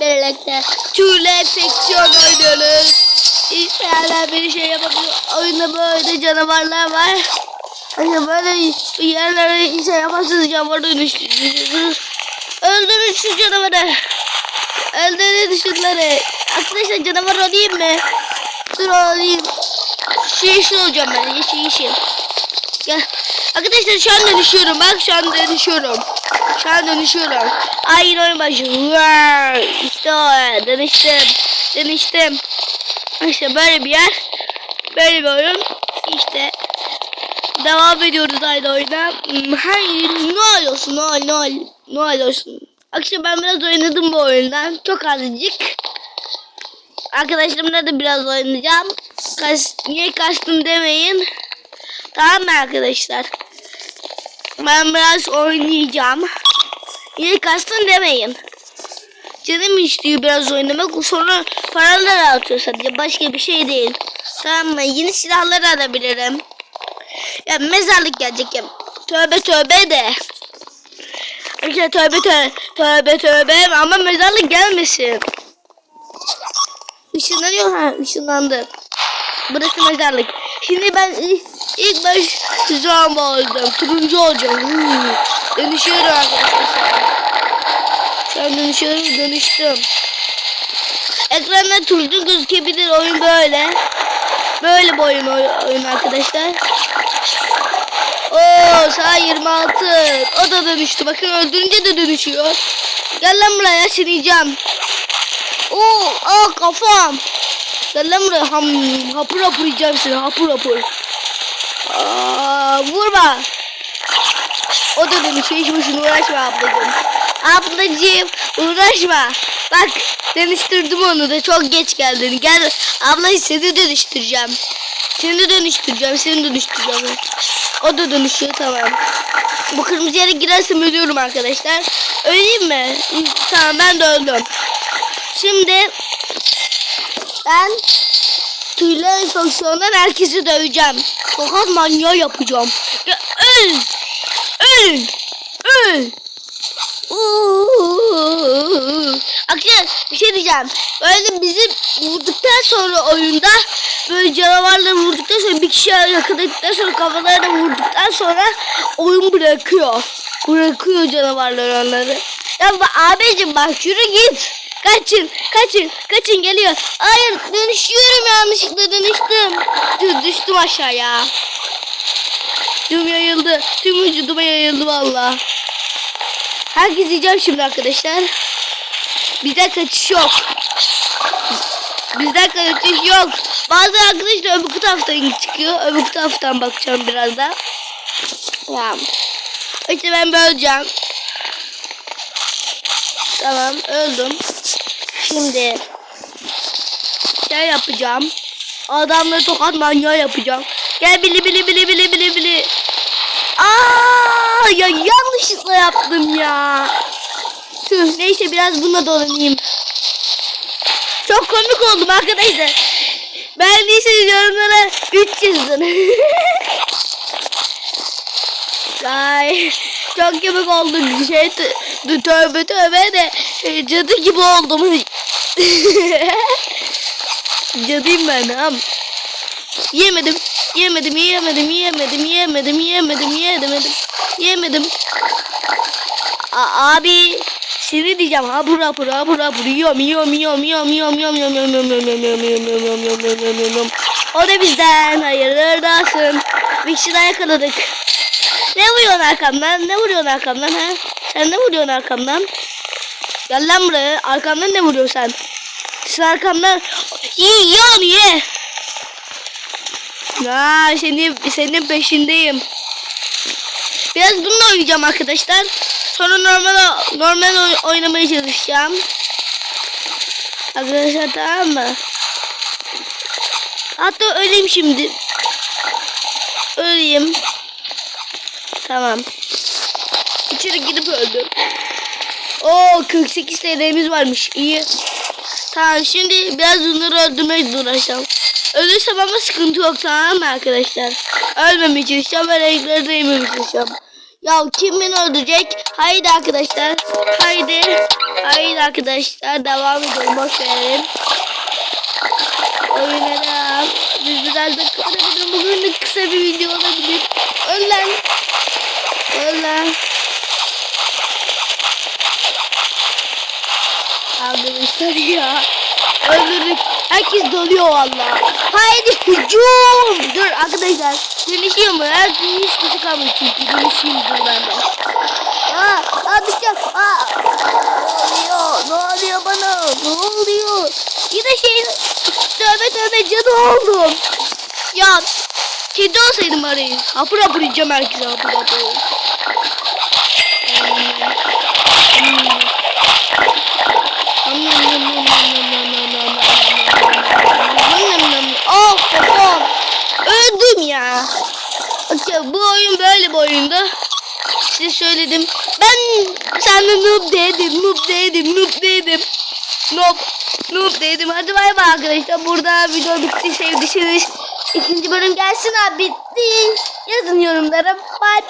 birlikte tüylü enfeksiyon oynuyoruz. İsteyenler bir şey yapabilir. Oyunda böyle canavarlar var. Hani böyle yerlere şey yaparsanız canavar dönüştürürsünüz. Öldürün şu canavarı. Öldürün şunları. Arkadaşlar canavar olayım mı? Dur olayım. Şu yeşil olacağım ben. Yeşil yeşil. Gel. Arkadaşlar şu an dönüşüyorum. Bak şu an dönüşüyorum. Şu an dönüşüyorum. Aynı oyun başı. İşte o. Dönüştüm. Dönüştüm. İşte böyle bir yer. Böyle bir oyun. İşte devam ediyoruz aynı oyuna. Hmm, Hayır ne olursun ne ol ne ol ne olursun. Akşam ben biraz oynadım bu oyundan. Çok azıcık. Arkadaşlarımla da biraz oynayacağım. Kaç, niye kaçtım demeyin. Tamam mı arkadaşlar? Ben biraz oynayacağım. Niye kaçtın demeyin. Canım istiyor biraz oynamak. Sonra paralar atıyor sadece. Başka bir şey değil. Tamam mı? Yeni silahlar alabilirim. Ya mezarlık gelecek. Tövbe tövbe de. İşte tövbe tövbe tövbe tövbe ama mezarlık gelmesin. Işınlanıyor ha ışınlandı. Burası mezarlık. Şimdi ben ilk, baş zombi oldum. Turuncu olacağım. Hmm. Dönüşüyorum arkadaşlar. Şu an dönüşüyorum dönüştüm. Ekranda turuncu gözükebilir oyun böyle. Böyle bir oyun, oy- oyun arkadaşlar. Oo sağ 26. O da dönüştü. Bakın öldürünce de dönüşüyor. Gel lan buraya sineceğim. Oo aa kafam. Gel lan buraya ham, hapur hapur yiyeceğim seni hapur hapur. Aa, vurma. O da dönüşüyor hiç boşuna uğraşma ablacığım. Ablacığım uğraşma. Bak dönüştürdüm onu da çok geç geldin. Gel abla seni dönüştüreceğim. Seni dönüştüreceğim seni dönüştüreceğim. O da dönüşüyor tamam. Bu kırmızı yere girersem ölüyorum arkadaşlar. Öleyim mi? Tamam ben de öldüm. Şimdi ben tüylü enfeksiyondan herkesi döveceğim. Fakat manyağı yapacağım. Ya, öl! Öl! Öl! Arkadaşlar bir şey diyeceğim. Böyle bizi vurduktan sonra oyunda böyle canavarları vurduktan sonra bir kişi yakaladıktan sonra kafalarına vurduktan sonra oyun bırakıyor. Bırakıyor canavarlar onları. Ya abicim bak yürü git. Kaçın, kaçın, kaçın geliyor. Hayır dönüşüyorum yanlışlıkla dönüştüm. Dur, düştüm aşağıya. Tüm yayıldı. Tüm vücuduma yayıldı valla. Herkes yiyeceğim şimdi arkadaşlar. Bizden kaçış yok. Bizden kaçış yok. Bazı arkadaşlar öbür taraftan çıkıyor. Öbür taraftan bakacağım biraz da. Ya. İşte ben böleceğim. Tamam öldüm. Şimdi şey yapacağım. Adamları tokat manyağı yapacağım. Gel bili bili bili bili bili bili. Aa ya yanlışlıkla yaptım ya. Tüh neyse biraz bununla dolanayım. Çok komik oldum arkadaşlar. Beğendiyseniz yorumlara 3 yazın. Ay çok komik oldum. Şey tö- tö- tövbe tövbe de e, cadı gibi oldum. Cadıyım ben am. Yemedim. Yemedim, yemedim, yemedim, yemedim, yemedim, yemedim, yemedim. A abi seni diyeceğim hapur hapur hapur hapur yiyorum yiyorum yiyorum yiyorum yiyorum yiyorum yiyorum yiyorum yiyorum yiyorum yiyorum yiyorum yiyorum yiyorum yiyorum yiyorum yiyorum O da bizden hayırlı olsun. Bir kişi yakaladık. Ne vuruyorsun arkamdan? Ne vuruyorsun arkamdan ha? Sen ne vuruyorsun arkamdan? Gel lan buraya. Arkamdan ne vuruyorsun sen? Sen arkamdan... İyi ye onu ye. Aa, senin, senin peşindeyim. Biraz bununla oynayacağım arkadaşlar. Sonra normal normal oy- oynamaya çalışacağım. Arkadaşlar tamam mı? Hatta öleyim şimdi. Öleyim. Tamam. İçeri gidip öldüm. Oo 48 TL'miz varmış. İyi. Tamam şimdi biraz onları öldürmeye uğraşacağım. Ölürsem ama sıkıntı yok tamam mı arkadaşlar? Ölmemeye çalışacağım ve renkleri de yememeye çalışacağım. Ya kim beni öldürecek? Haydi arkadaşlar. Haydi. Haydi arkadaşlar. Devam edelim. Boş verelim. Oyuna devam. Biz biraz da kısa Bugün de kısa bir video olabilir. Öl lan. Öl lan. Arkadaşlar ya. Öldürdük. Herkes doluyor valla. Haydi hücum. Dur arkadaşlar. Dönüşüyor mu? Her gün hiç kişi kalmış çünkü. Dönüşeyim dur ben de. Aa, aa düşeceğim. Aa. Ne oluyor? Ne oluyor bana? Ne oluyor? Yine şey... Tövbe tövbe cadı oldum. Ya kedi olsaydım arayın. Hapır hapır yiyeceğim herkese hapır hapır. Oh popom. Öldüm ya. Okey, bu oyun böyle bir oyundu. Size söyledim. Ben sana noob dedim, noob dedim, noob dedim. Noob, noob dedim. Hadi bay bay arkadaşlar. Burada video bitti. Sevdiyseniz ikinci bölüm gelsin abi. Bitti. Yazın yorumlara. Bye.